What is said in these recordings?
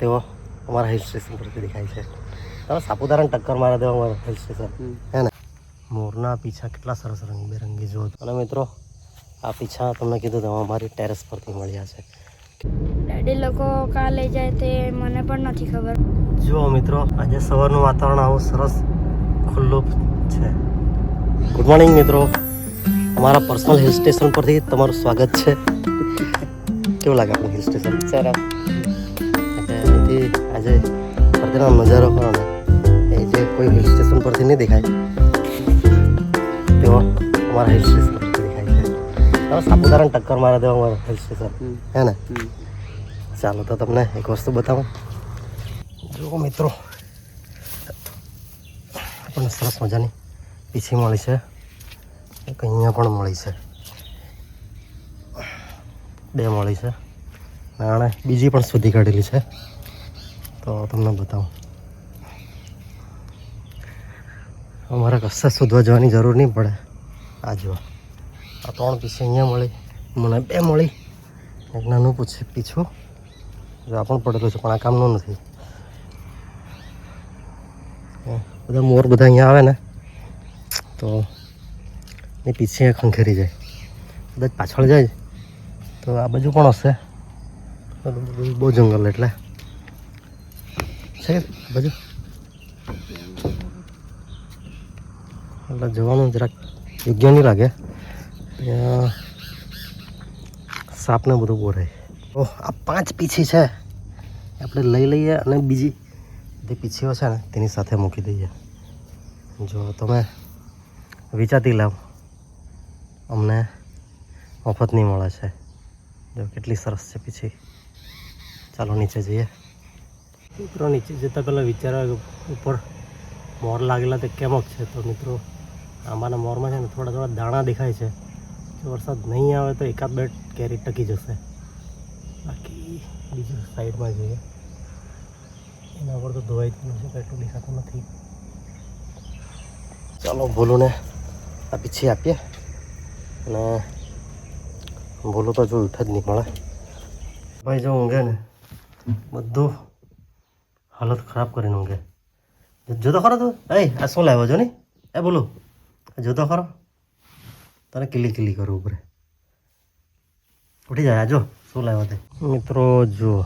તેઓ અમારા hill station પરથી દેખાય છે. હવે સાપુતારાને ટક્કર મારે દેવા અમારા હિલ સ્ટેશન. હે ને? મોરના પીછા કેટલા સરસ રંગબેરંગી જુઓ અને મિત્રો આ પીછા તમને કીધું તો અમારી ટેરેસ પરથી મળ્યા છે. ડેડી લોકો કાં લઈ જાય તે મને પણ નથી ખબર. જુઓ મિત્રો આજે સવારનું વાતાવરણ આવું સરસ ખુલ્લું છે. ગુડ મોર્નિંગ મિત્રો. અમારા પર્સનલ હિલ સ્ટેશન પરથી તમારું સ્વાગત છે. કેવું લાગે આપણું હિલ સ્ટેશન સરસ. અહીંથી આજે ફરતીનો નજારો કરો ને એ જે કોઈ હિલ સ્ટેશન પરથી નહીં દેખાય તેઓ અમારા હિલ સ્ટેશન પરથી દેખાય છે. હવે સાપુતારાને ટક્કર મારે દેવા અમારું હિલ સ્ટેશન હે ને? ચાલો તો તમને એક વસ્તુ બતાવું. જુઓ મિત્રો આપણને સરસ મજાની પીછી મળી છે. એક અહીંયા પણ મળી છે. બે મળી છે. અને બીજી પણ શોધી કાઢેલી છે. તો તમને બતાવું. અમારે કશા શોધવા જવાની જરૂર નહીં પડે. આ જુઓ. આ ત્રણ પીછી અહીંયા મળી. મને બે મળી. એક નાનું પૂછે પીછું. જો, આ પણ પડેલું છે, પણ આ કામનું નથી. બધા મોર બધા અહીંયા આવે ને, તો એ પીછે ખંખેરી જાય. કદાચ પાછળ જાય. તો આ બાજુ પણ હશે. બહુ જંગલ એટલે. છે? બધું એટલે જવાનું જરાક યોગ્ય નહીં લાગે. ત્યાં સાપને બધું બહુ ઓહ, આ પાંચ પીછી છે. આપણે લઈ લઈએ અને બીજી જે પીછીઓ છે ને, તેની સાથે મૂકી દઈએ. જો, તમે વિચારતી લાવ. અમને મફત નહીં મળે છે. જો, કેટલી સરસ છે પીછી. ચાલો નીચે જઈએ. મિત્રો, નીચે જતાં પહેલાં વિચારવા ઉપર મોર લાગેલા તે કેમક છે? તો મિત્રો, આંબાના મોરમાં છે ને થોડા થોડા દાણા દેખાય છે. જો વરસાદ નહીં આવે તો એકાદ બે કેરી ટકી જશે. બાકી બીજું સાઈડમાં જોઈએ. એના પર તો ધોવાઈ જ નથી એટલું દેખાતું નથી. ચાલો, ભૂલોને આ પીછી આપીએ. અને ભૂલો તો જો ઉઠા જ નહીં મળે. ભાઈ, જો ઊંઘે ને, બધું હાલત ખરાબ કરીને ઊંઘે જોતો ખરો તું એ આ શું લાવ્યો છો ને એ બોલો જોતો ખરો તને કિલી કિલી કરું ઉપરે ઉઠી જાય જો શું લાવ્યો તે મિત્રો જુઓ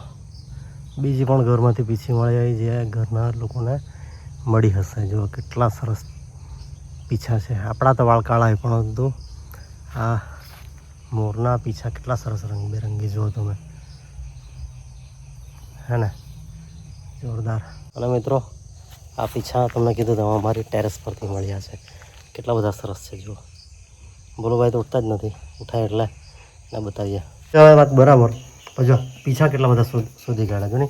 બીજી પણ ઘરમાંથી પીછી મળી આવી જે ઘરના લોકોને મળી હશે જો કેટલા સરસ પીછા છે આપણા તો વાળ કાળા પણ પરંતુ આ મોરના પીછા કેટલા સરસ રંગબેરંગી જુઓ તમે હે ને જોરદાર. અને મિત્રો, આ પીછા તમને કીધું તમે અમારી ટેરેસ પરથી મળ્યા છે. કેટલા બધા સરસ છે, જુઓ. બોલો ભાઈ, તો ઉઠતા જ નથી. ઉઠાય એટલે ને બતાવીએ. વાત બરાબર. જો, પીછા કેટલા બધા શોધ કાઢ્યા જો ને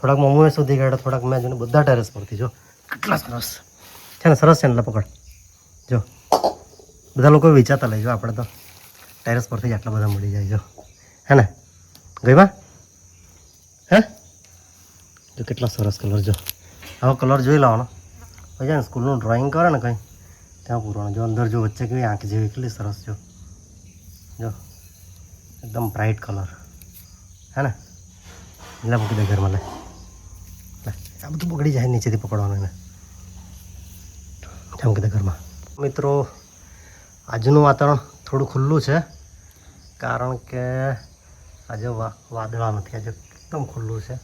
થોડાક મમ્મીએ શોધી કાઢ્યા, થોડાક મેં જોને બધા ટેરેસ પરથી, જો. કેટલા સરસ. છે ને, સરસ છે ને પકડ. જો. બધા લોકો વિચારતા લઈ જો, આપણે તો ટેરેસ પરથી જ આટલા બધા મળી જાય, જો. હે ને? ગઈમાં હે? જો કેટલા સરસ કલર જો. આવો કલર જોઈ લેવાનો છે ને સ્કૂલનું ડ્રોઈંગ કરે ને કંઈ. ત્યાં પૂરવાનું જો અંદર જો વચ્ચે કેવી આંખ જેવી કેટલી સરસ જો. જો, એકદમ બ્રાઇટ કલર હે ને? એટલે મૂકી દે ઘરમાં, લે. આ બધું પકડી જાય નીચેથી પકડવાનું એને. ત્યાં કીધે ઘરમાં. મિત્રો, આજનું વાતાવરણ થોડું ખુલ્લું છે, કારણ કે આજે વાદળા નથી, આજે એકદમ ખુલ્લું છે.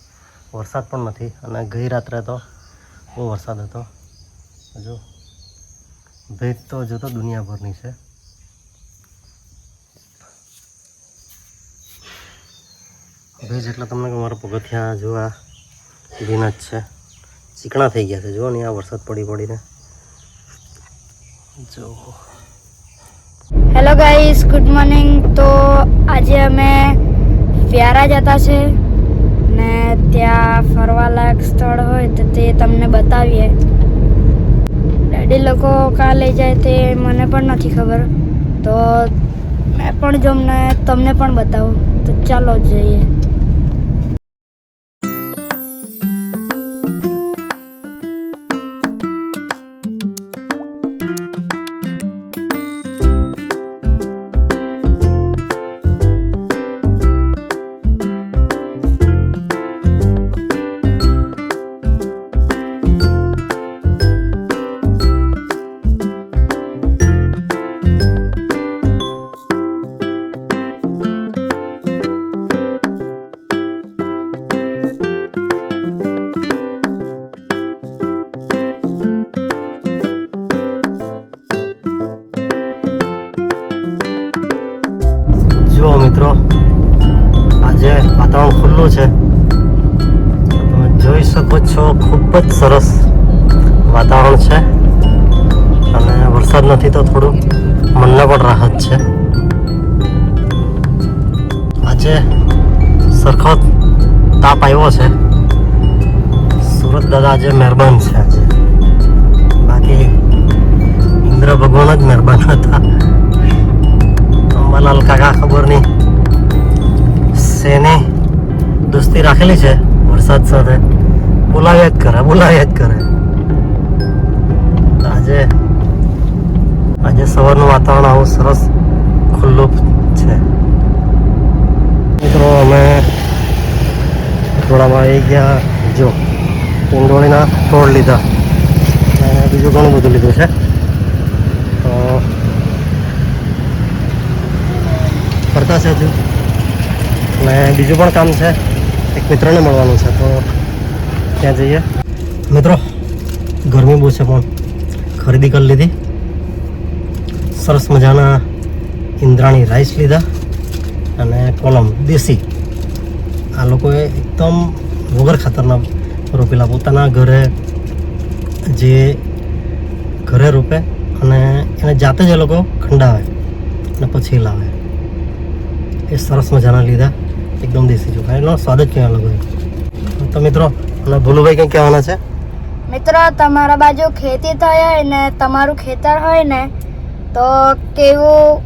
વરસાદ પણ નથી અને ગઈ રાત્રે તો બહુ વરસાદ હતો. હજુ ભેજ તો હજુ તો દુનિયાભરની છે. ભેજ એટલે તમને કે મારા પગથિયા જો આ જ છે. ચીકણા થઈ ગયા છે. જુઓ ને આ વરસાદ પડી પડીને. જો હેલો ગાઈસ ગુડ મોર્નિંગ તો આજે અમે વ્યારા જતા છે. ને ત્યાં ફરવાલાયક સ્થળ હોય તો તે તમને બતાવીએ. ડેડી લોકો કાં લઈ જાય તે મને પણ નથી ખબર. તો મેં પણ જો તમને પણ બતાવું. તો ચાલો જઈએ. મિત્રો, આજે વાતાવરણ ખુલ્લું છે. તમે જોઈ શકો છો, ખૂબ જ સરસ વાતાવરણ છે. અને વરસાદ નથી તો થોડું મનને પણ રાહત છે. આજે સરખો તાપ આવ્યો છે. સુરત દાદા આજે મહેરબાન છે આજે. બાકી ઇન્દ્ર ભગવાન જ મહેરબાન હતા. અંબાલાલ કાકા ખબર નહીં. શેની દોસ્તી રાખેલી છે? વરસાદ સાથે. બોલાવ્યા જ કરે બોલાવ્યા જ કરે. આજે આજે સવારનું વાતાવરણ આવું સરસ ખુલ્લું છે. મિત્રો, અમે થોડામાં આવી ગયા. જો ઈંડોળીના તોડ લીધા. અને બીજું ઘણું બધું લીધું છે. તો, ફરતા છે હજુ. અને બીજું પણ કામ છે. એક મિત્રને મળવાનું છે, તો ત્યાં જઈએ. મિત્રો, ગરમી બહુ છે પણ ખરીદી કરી લીધી. સરસ મજાના ઇન્દ્રાણી રાઈસ લીધા અને કોલમ દેશી. આ લોકોએ એકદમ વગર ખાતરના રોપેલા, પોતાના ઘરે જે ઘરે રોપે અને એને જાતે જ એ લોકો ખંડાવે અને પછી લાવે. એ સરસ મજાના લીધા. એકદમ દેશી ચોખા એનો સ્વાદ જ ક્યાં અલગ હોય. તો મિત્રો અને ભોલુભાઈ કંઈ કહેવાના છે? મિત્રો તમારા બાજુ ખેતી થઈ હોય ને તમારું ખેતર હોય ને તો કેવું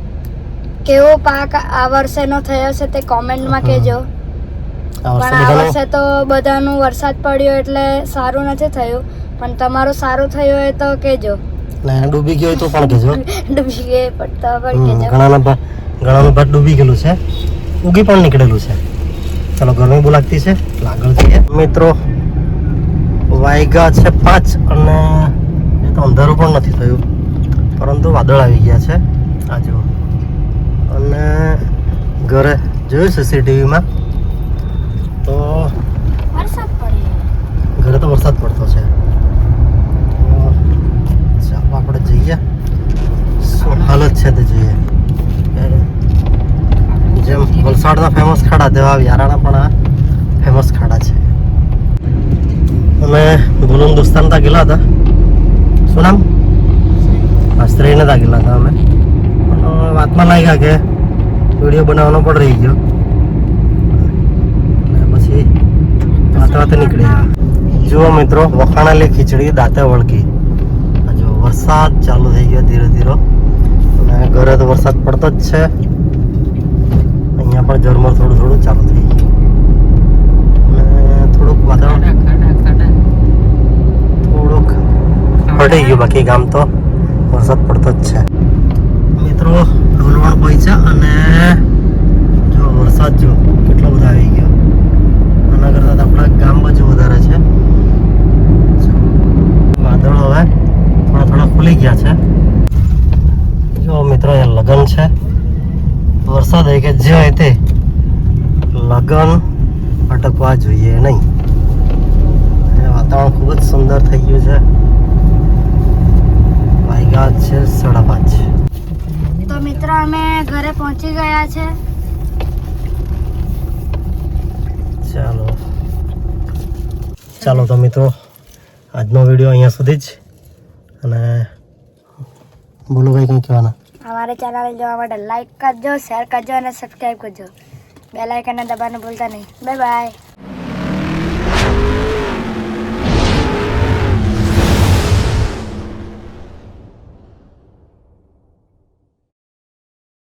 કેવો પાક આ વર્ષેનો થયો છે તે કોમેન્ટમાં. કહેજો. પણ આ વર્ષે તો બધાનું વરસાદ પડ્યો એટલે સારું નથી થયું. પણ તમારું સારું થયું હોય તો કહેજો. ને ડૂબી ગયો તો પણ કહેજો. ડૂબી ગયો પણ તો પણ કહેજો. ઘણાનું ભાત ડૂબી ગયેલું છે. ઉગી પણ નીકળેલું છે. ચાલો ગરમી બહુ લાગતી છે. આગળ જઈએ. મિત્રો વાયગા છે પાંચ અને એ તો અંધારું પણ નથી થયું. પરંતુ વાદળ આવી ગયા છે. આ જુઓ. અને ઘરે જોયું સીસીટીવીમાં તો ઘરે તો વરસાદ પડતો છે તો ચાલો આપણે જઈએ શું હાલત છે તે જોઈએ જેમ વલસાડના ફેમસ ખાડા તેવા વ્યારાણા પણ આ ફેમસ ખાડા છે. અમે ગુલુમ દોસ્તાન તા ગયેલા હતા. શું નામ? આશ્રયને તા ગયેલા હતા અમે. વાતમાં લાગ્યા કે વીડિયો બનાવવાનો પણ રહી ગયો. પછી વાતે વાતે નીકળી ગયા. જુઓ મિત્રો, વખાણેલી ખીચડી, દાંતે વળગી. આ જો વરસાદ ચાલુ થઈ ગયો ધીરે ધીરે. અને ઘરે તો વરસાદ પડતો જ છે. પણ ઝરમર થોડું થોડું ચાલુ થઈ ગયું. અને થોડુંક વાતાવરણ થોડુંક હટી ગયું બાકી ગામ તો વરસાદ પડતો જ છે. મિત્રો ડોલવણ પહોંચ્યા અને જો વરસાદ જો કેટલો બધો આવી ગયો આના કરતાં તો આપણા ગામ બાજુ વધારે છે જો, વાદળ હવે થોડા થોડા ખુલી ગયા છે જો મિત્રો એ લગન છે વરસાદ હોય કે જે તે લગન અટકવા જોઈએ નહીં. વાતાવરણ ખૂબ જ સુંદર થઈ ગયું છે. વાગ્યા છે સાડા પાંચ. તો મિત્રો અમે ઘરે પહોંચી ગયા છે. ચાલો. ચાલો તો મિત્રો આજનો વીડિયો અહીંયા સુધી જ. અને બોલો ભાઈ કંઈ કહેવાના. અમારી ચેનલ જોવા માટે લાઈક કરજો શેર કરજો અને સબસ્ક્રાઈબ કરજો. બે લાઇકનને દબાવવાનું ભૂલતા નહીં. Bye bye